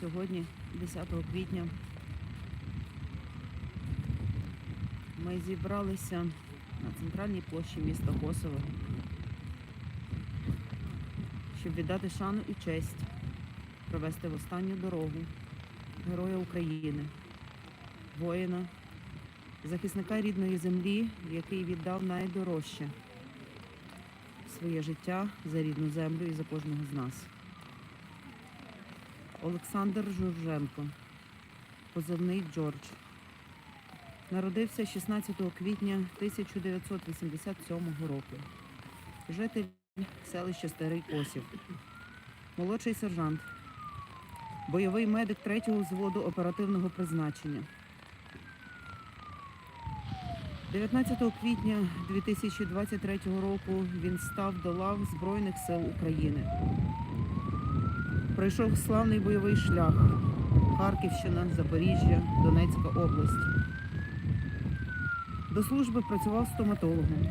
Сьогодні, 10 квітня, ми зібралися на центральній площі міста Косово, щоб віддати шану і честь, провести в останню дорогу Героя України, воїна, захисника рідної землі, який віддав найдорожче своє життя за рідну землю і за кожного з нас. Олександр Журженко, позивний Джордж. Народився 16 квітня 1987 року. Житель селища Старий Косів. Молодший сержант. Бойовий медик 3-го взводу оперативного призначення. 19 квітня 2023 року він став до лав Збройних сил України. Пройшов славний бойовий шлях Харківщина, Запоріжжя, Донецька область. До служби працював стоматологом.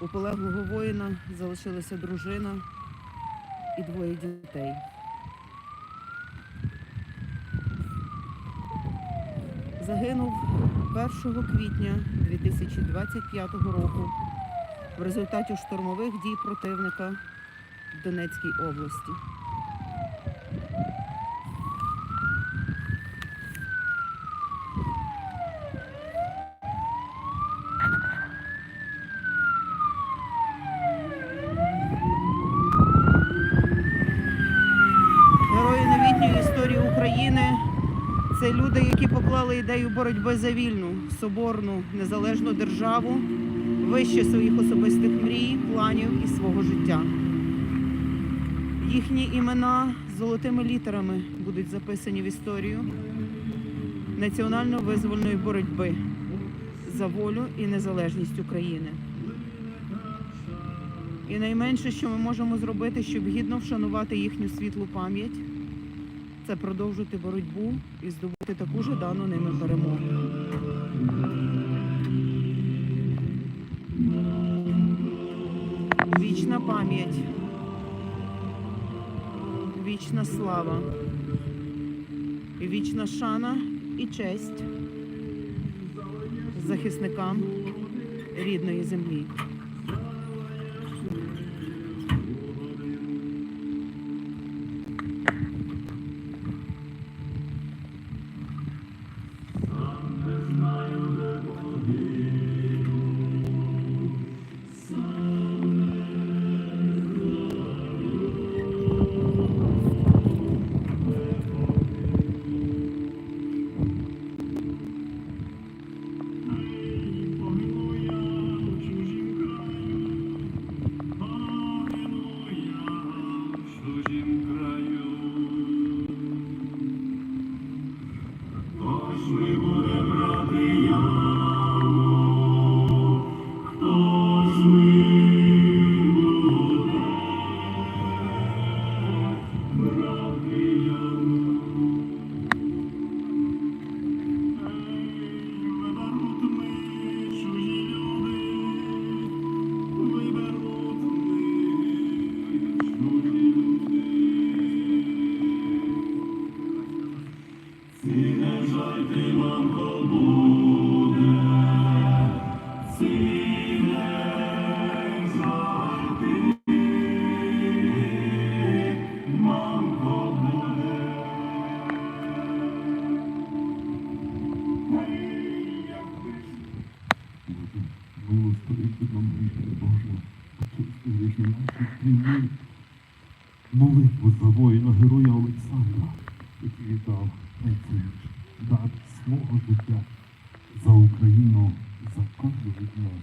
У полеглого воїна залишилася дружина і двоє дітей. Загинув 1 квітня 2025 року в результаті штурмових дій противника в Донецькій області. Це люди, які поклали ідею боротьби за вільну, соборну, незалежну державу вище своїх особистих мрій, планів і свого життя. Їхні імена золотими літерами будуть записані в історію національно-визвольної боротьби за волю і незалежність України. І найменше, що ми можемо зробити, щоб гідно вшанувати їхню світлу пам'ять, це продовжити боротьбу і здобути таку жадану ними перемогу. Вічна пам'ять, вічна слава, вічна шана і честь захисникам рідної землі. Молитву за воїна героя Олександра, який віддав найцінніше дар свого життя за Україну, за кожну від нас.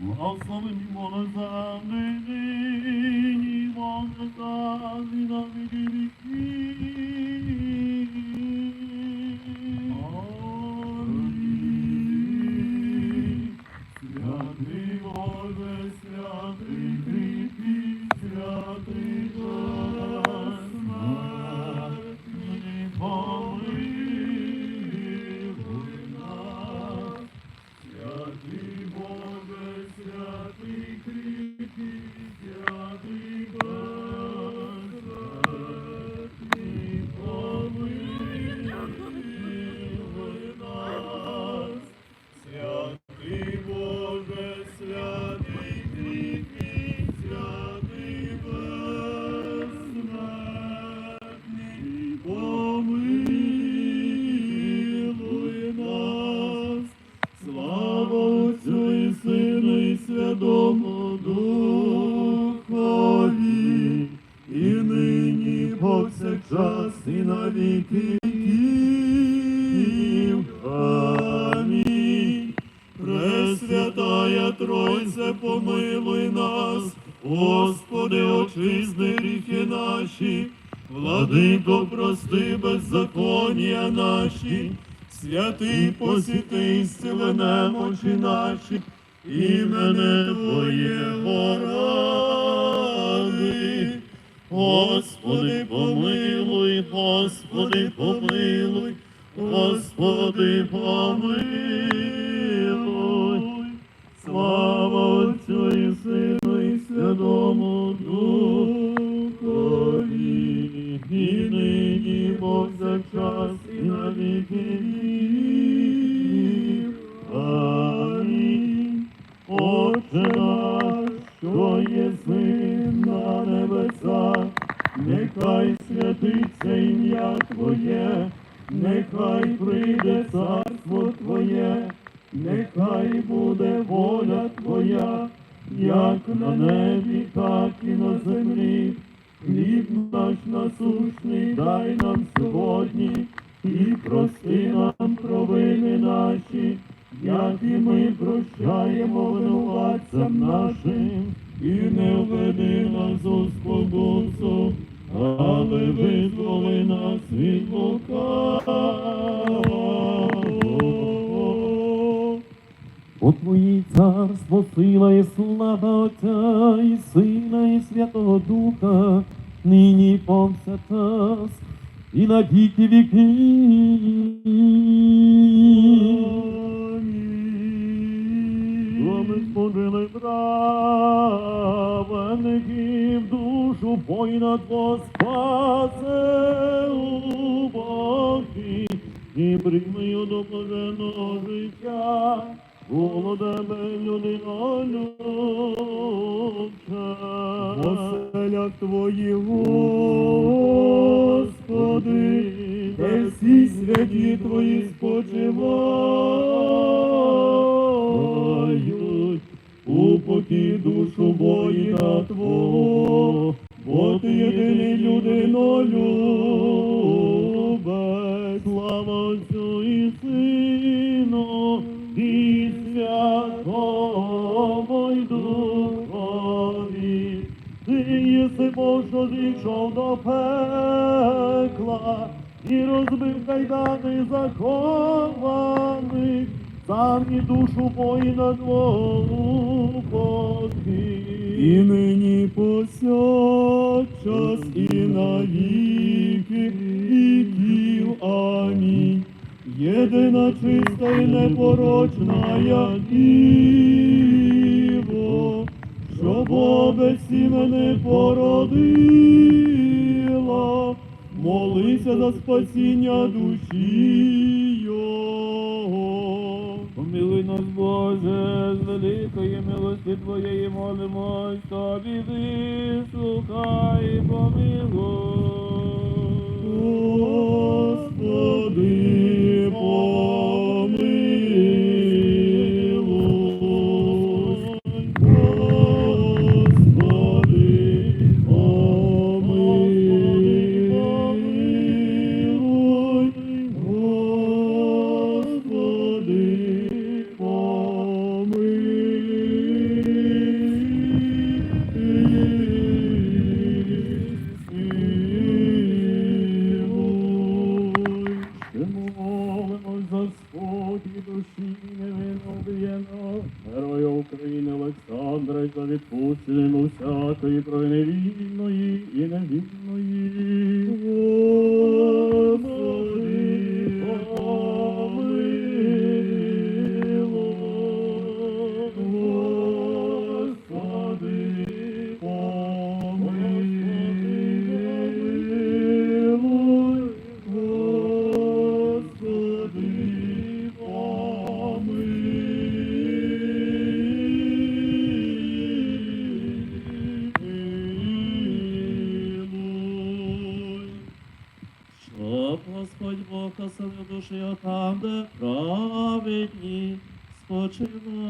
Благословимо на землі нині, Боже, на віки віки. Святий посіти, сили нам очі наші, нам сьогодні, і прости нам провини наші, як і ми прощаємо винуватцям нашим, і не введи нас у спокусу, але визволи нас від лукавого. Бо Твої царство, сила і слава Отця і Сина, і Святого Духа, нині повсякчас, і на віки ми сподили праведників душу воїна Твого спасе у Богі, і прийми до блаженного життя, голодами людино любче. Оселях Твої, Господи, де всі святі Твої спочивають, упокій душу воїна Твого, бо Ти єдиний людинолюбець. Бог, що зійшов до пекла, і розбив кайдани захованих, сам і душу воїна твого упокій. І нині повсякчас і на віки віків. Амінь. Єдина чиста і непорочна я Бога мене породила, молися за спасіння душі його. Помилуй нас, Боже, з великої милості Твоєї молимось, тобі вислухай, помилуй. Господи, помилуй. Душі там, де праведні спочивають.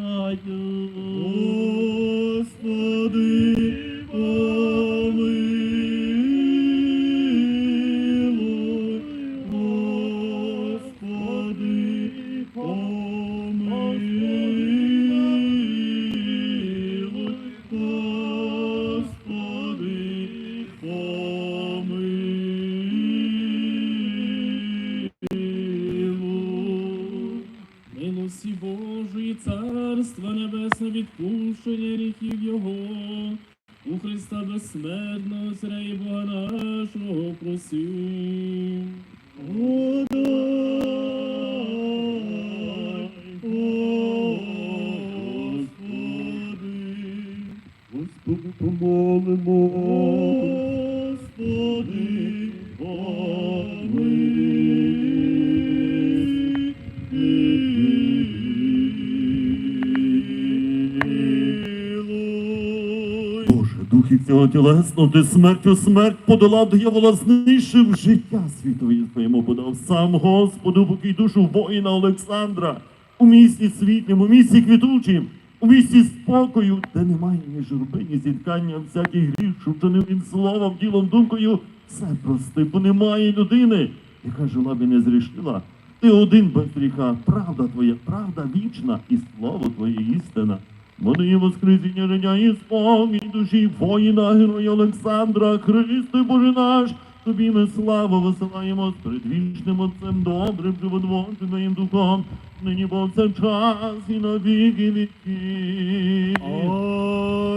Духи цього тілесного, ти смертю смерть подолав диявола, знищив життя світові твоєму подав сам Господу, покій душу воїна Олександра у місті світлім, у місті квітучим, у місті спокою, де немає ні журби, ні зіткання, всяких гріх, що вчинив він словом, ділом, думкою, все прости, бо немає людини, яка жила би не зрішила. Ти один без гріха, правда твоя, правда вічна, і слово твоє істина. Моли воскресіння життя і спомінь душі воїна, героя Олександра, Христи Боже наш, тобі ми славу висилаємо з предвічним Отцем добрим, животворчим духом, нині повсякчас і на віки віки.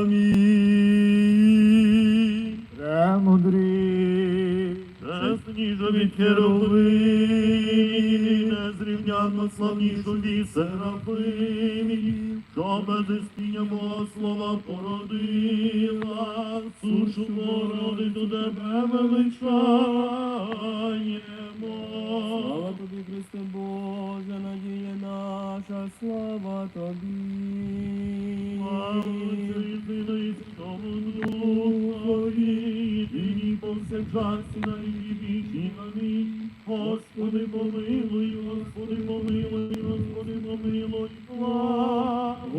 Амінь. Премудрий. Чесніше від херовимів, незрівнянно славнішу від серафимів, що без істіння Бога слова породила, сушу породиту тебе величаємо. Слава тобі, Христе Боже, надія наша, слава тобі. Слава Отцю і Сину і Святому Духові, повсякчас на віки вічні. Амінь. Господи, помилуй, Господи, помилуй, Господи, помилуй, Благослови.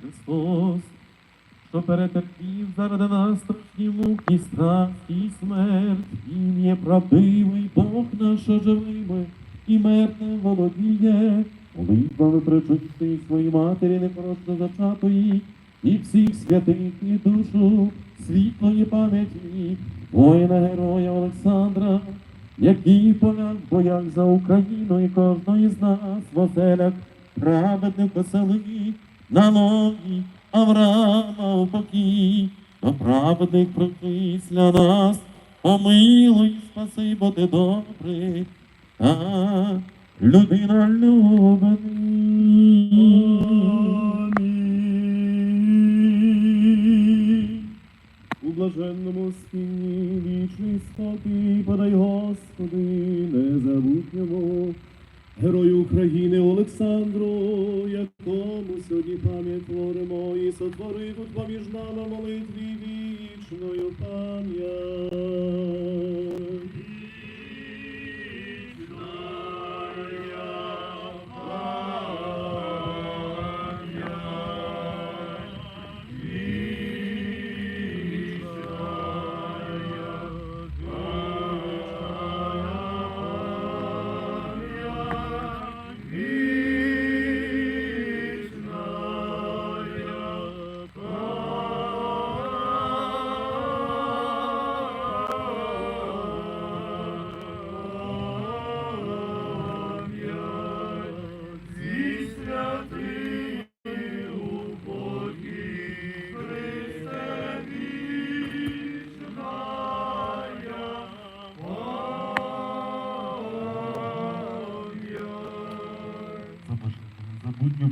Христос, що перетерпів заради нас страшні муки, страх і смерть, Він є правдивий Бог наш живими і мертвим володіє, молитвами причистої своїй матері непорочно зачатої, і всіх святих і душу світлої пам'яті, воїна героя Олександра, який поляк боях за Україну і кожної з нас в оселях праведних поселить на лоні Авраама упокій, до праведних причисля нас, помилуй, спаси, бо ти добрий, та людина любений.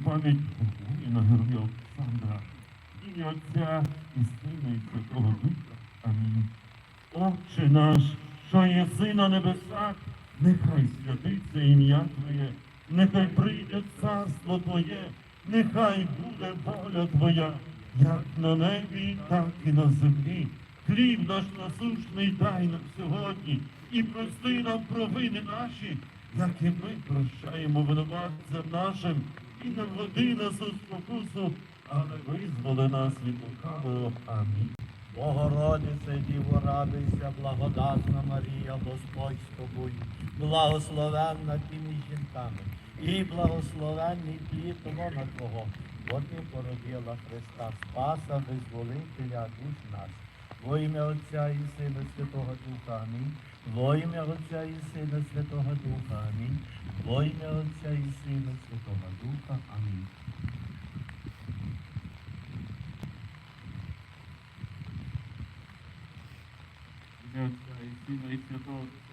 Пам'ять воїна героя Олександра, ім'я Отця і Сина і Святого Духа. Амінь. Отче наш, що єси на небесах, нехай святиться ім'я Твоє, нехай прийде царство Твоє, нехай буде воля Твоя, як на небі, так і на землі. Хліб наш насущний дай нам сьогодні, і прости нам провини наші, як і ми прощаємо винуватцям нашим, і не введи нас у спокусу, але визволи нас від лукавого. Амінь. Богородице, Діво, радуйся, благодатна Марія, Господь з тобою, благословенна ти жінками, і благословенний плід лона Твого, бо ти породила Христа, Спаса, визволителя душ нас. Во ім'я Отця і Сина Святого Духа, Амінь. Во ім'я Отця і Сина Святого Духа. Амінь. Во ім'я Отця і Сина Святого Духа. Амінь. Отця і Сина і Святого Духа.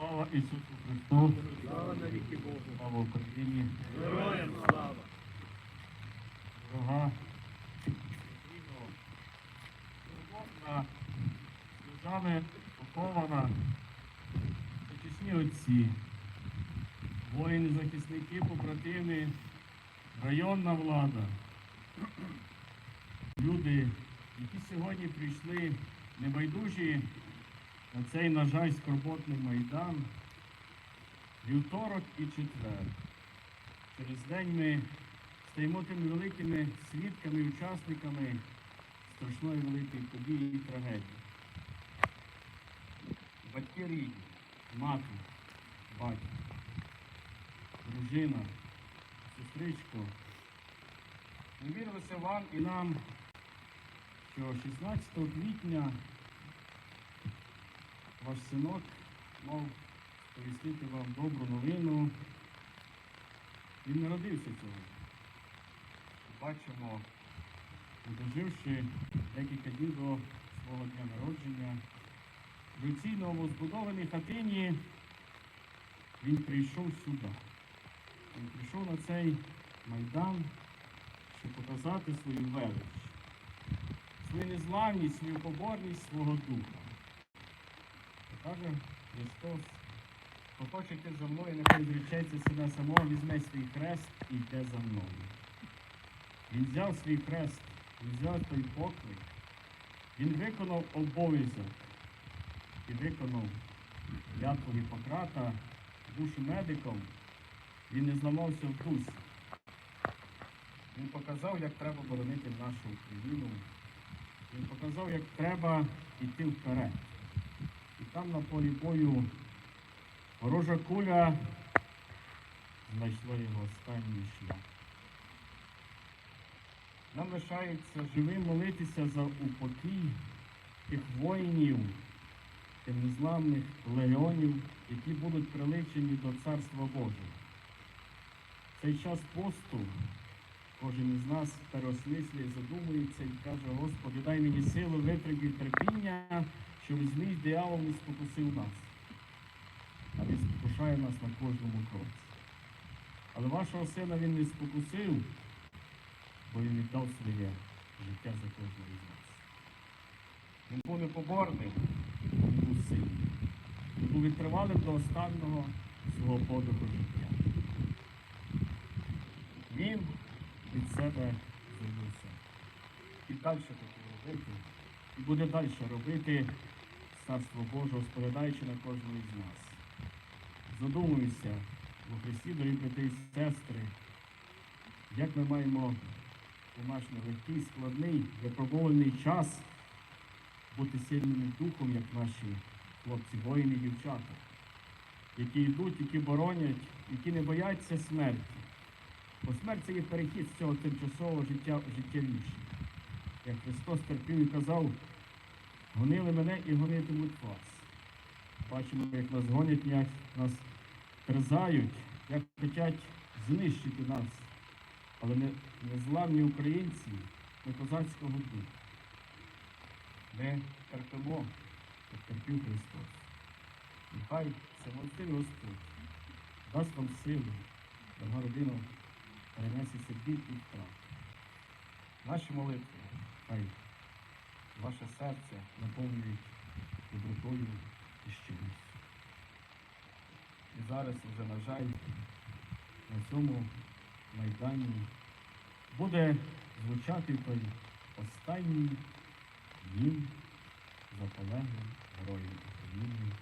Слава Ісусу Христу! Слава навіки Богу! Слава Україні! Героям слава! Дорога Україно, турботна, сльозами похована, почесні отці, воїни-захисники, побратими, районна влада, люди, які сьогодні прийшли небайдужі на цей, на жаль, скорботний майдан, вівторок і четвер. Через день ми стаємо тими великими свідками, учасниками страшної великої події і трагедії. Батьки рідні, мати, батько, дружина, сестричко. Не вірилося вам і нам, що 16 квітня ваш синок мав сповістити вам добру новину. Він народився цього. Бачимо, доживши декілька днів до свого дня народження, в цій новозбудованій хатині він прийшов сюди. Він прийшов на цей майдан, щоб показати свою велич, свою незламність, свою поборність свого духа. Каже Христос, хто хоче йти за мною, нехай зречеться себе самого, візьме свій хрест і йде за мною. Він взяв свій хрест, він взяв той поклик, він виконав обов'язок і виконав клятву Гіппократа, душу медиком, він не зламався в дусі. Він показав, як треба боронити нашу Україну. Він показав, як треба йти вперед. І там на полі бою ворожа куля знайшла його останній шлях. Нам лишається живим молитися за упокій тих воїнів, незламних легіонів, які будуть приличені до Царства Божого. В цей час посту кожен із нас переосмислює, задумується і каже, Господи, дай мені силу, витримки і терпіння, щоб злий диявол не спокусив нас. А він спокушає нас на кожному кроці. Але вашого сина він не спокусив, бо він віддав своє життя за кожного із нас. Він був непоборним, був сильним. Він до останнього свого подиху життя. Він від себе зробився. І далі таке робити, і буде далі робити Царство Боже, сповідаючи на кожного із нас. Задумуюся у Христі, дорогі брати і сестри, як ми маємо у наш нелегкий, складний, випробований час бути сильними духом, як наші хлопці, воїни дівчата, які йдуть, які боронять, які не бояться смерті. Бо смерть це є перехід з цього тимчасового життя в життя вічне. Як Христос терпів і казав, гонили мене і гонитимуть вас. Бачимо, як нас гонять, як нас терзають, як хочуть знищити нас. Але ми незламні українці, ми козацького духу. Ми терпимо, як терпів Христос. Нехай самостив Господь дасть вам силу, дорога родина, перенесеться біль і втрат. Наші молитви, хай ваше серце наповнюють добротою і щирістю. І зараз вже, на жаль, на цьому майдані буде звучати той останній гімн за полеглим героєм України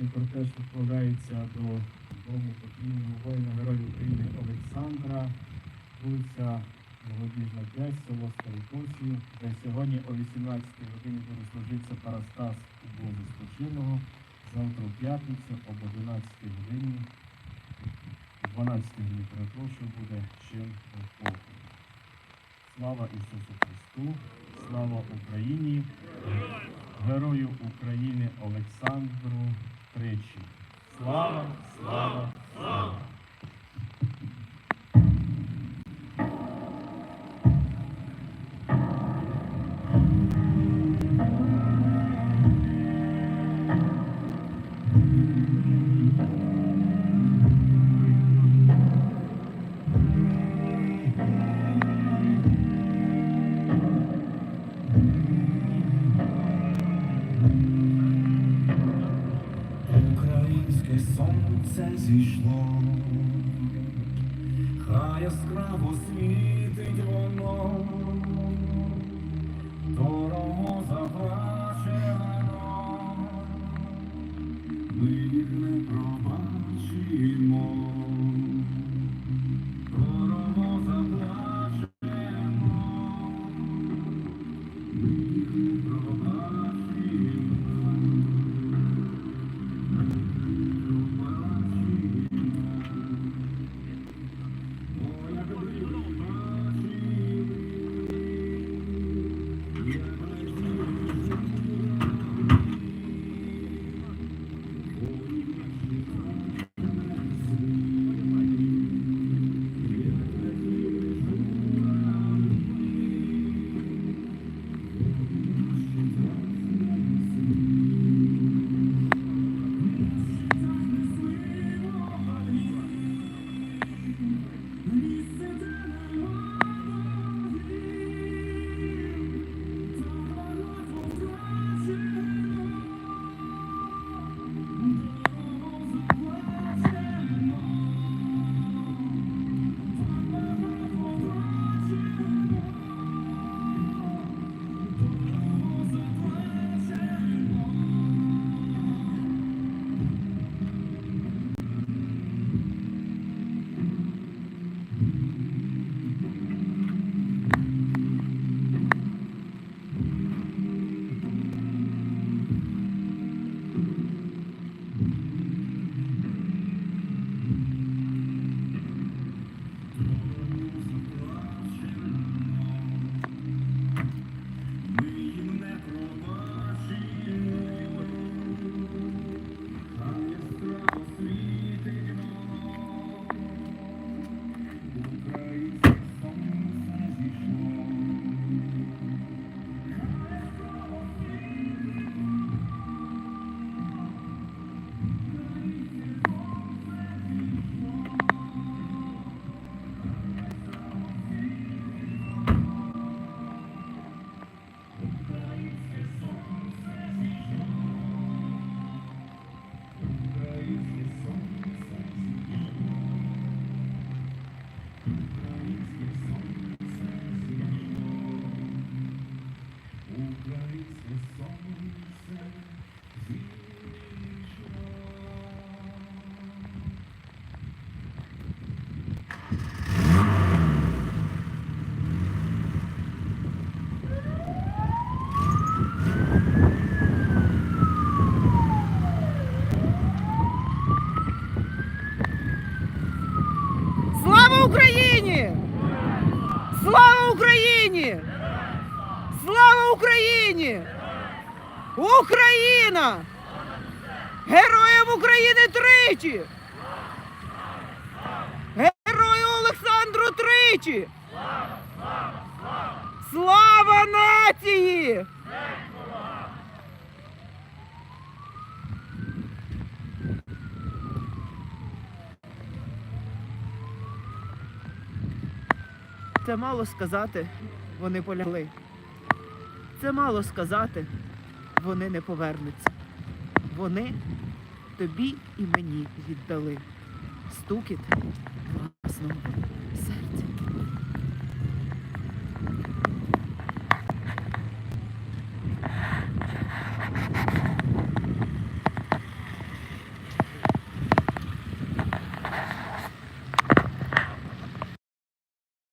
згадати про те, що вкладається до дому покійного воїна Героя України Олександра, вулиця Молодіжна 5, село Старокосію, де сьогодні о 18-й годині буде служитися Парастас у Богу Спочинного. Завтра в п'ятницю об 11-й годині, О 12-й годині перепрошую, буде чим полку. Слава Ісусу Христу, слава Україні, герою України Олександру. Тричі. Слава, слава, слава! Зійшло, хай яскраво світить Україна! Героям України тричі! Герою Олександру тричі! Слава нації! Це мало сказати, вони полягли. Це мало сказати, вони не повернуться. Вони тобі і мені віддали стукіт власного.